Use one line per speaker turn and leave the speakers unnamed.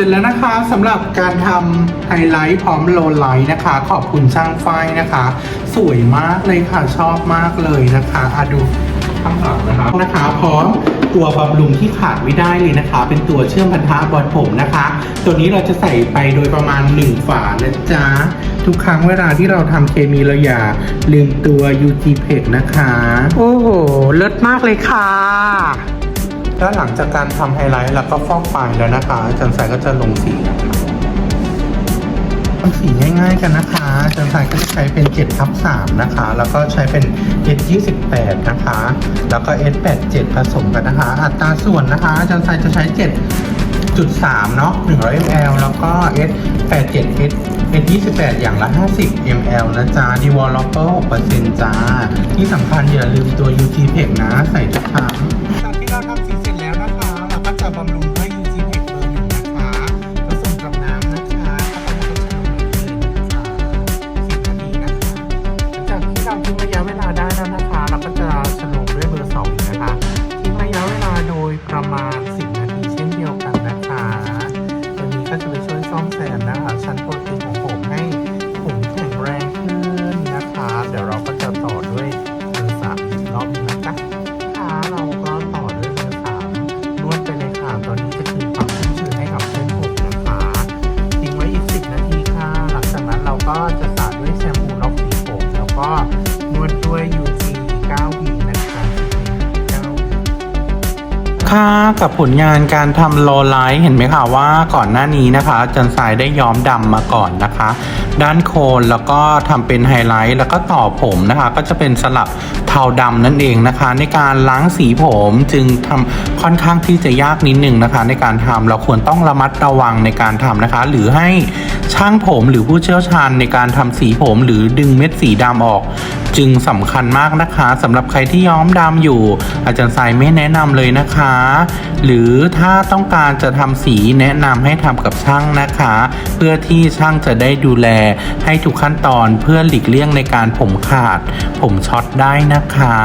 เสร็จแล้วนะคะสำหรับการทำไฮไลท์พร้อมโลไลท์นะคะ ขอบคุณช่างไฟนะคะ สวยมากเลยค่ะชอบมากเลยนะคะอะดูข้างหลังนะคะนะคะพร้อมตัวบำรุงที่ขาดไม่ได้เลยนะคะ เป็นตัวเชื่อมพันธะบอลผมนะคะ ตัวนี้เราจะใส่ไปโดยประมาณ 1 ฝานะจ๊ะ ทุกครั้งเวลาที่เราทำเคมีเราอย่าลืมตัว UG p e นะคะ โอ้โหเลิศมากเลยค่ะ แล้วหลังจากการทำไฮไลท์แล้วก็ฟอกปลายแล้วนะคะอาจารย์สายก็จะลงสีนะคะทำสีง่ายๆกันนะคะอาจารย์สายก็จะใช้เป็น7ทับ3นะคะ แล้วก็ใช้เป็น S28 นะคะ แล้วก็ S87 ผสมกันนะคะ อัตราส่วนนะคะอาจารย์สายจะใช้ 7.3เนาะ100 ml แล้วก็ S87 S S28 อย่างละ 50 ml นะจ๊ะ Developer 6%จ้า ที่สำคัญอย่าลืมตัว UT p e นะ ใส่ทุกค นวดด้วย UC 9 v นะคะค่ะกับผลงานการทำโลไลท์เห็นไหมคะว่าก่อนหน้านี้นะคะจันสายได้ย้อมดำมาก่อนนะคะด้านโคนแล้วก็ทำเป็นไฮไลท์แล้วก็ต่อผมนะคะ ก็จะเป็นสลับเทาดำนั่นเองนะคะ ในการล้างสีผมจึงทำค่อนข้างที่จะยากนิดหนึ่งนะคะ ในการทำเราควรต้องระมัดระวังในการทำนะคะ หรือให้ช่างผมหรือผู้เชี่ยวชาญในการทำสีผมหรือดึงเม็ดสีดำออก จึงสำคัญมากนะคะสำหรับใครที่ย้อมดำอยู่ อาจารย์สายไม่แนะนำเลยนะคะ หรือถ้าต้องการจะทำสีแนะนำให้ทำกับช่างนะคะ เพื่อที่ช่างจะได้ดูแลให้ทุกขั้นตอนเพื่อหลีกเลี่ยงในการผมขาด ผมช็อตได้นะคะ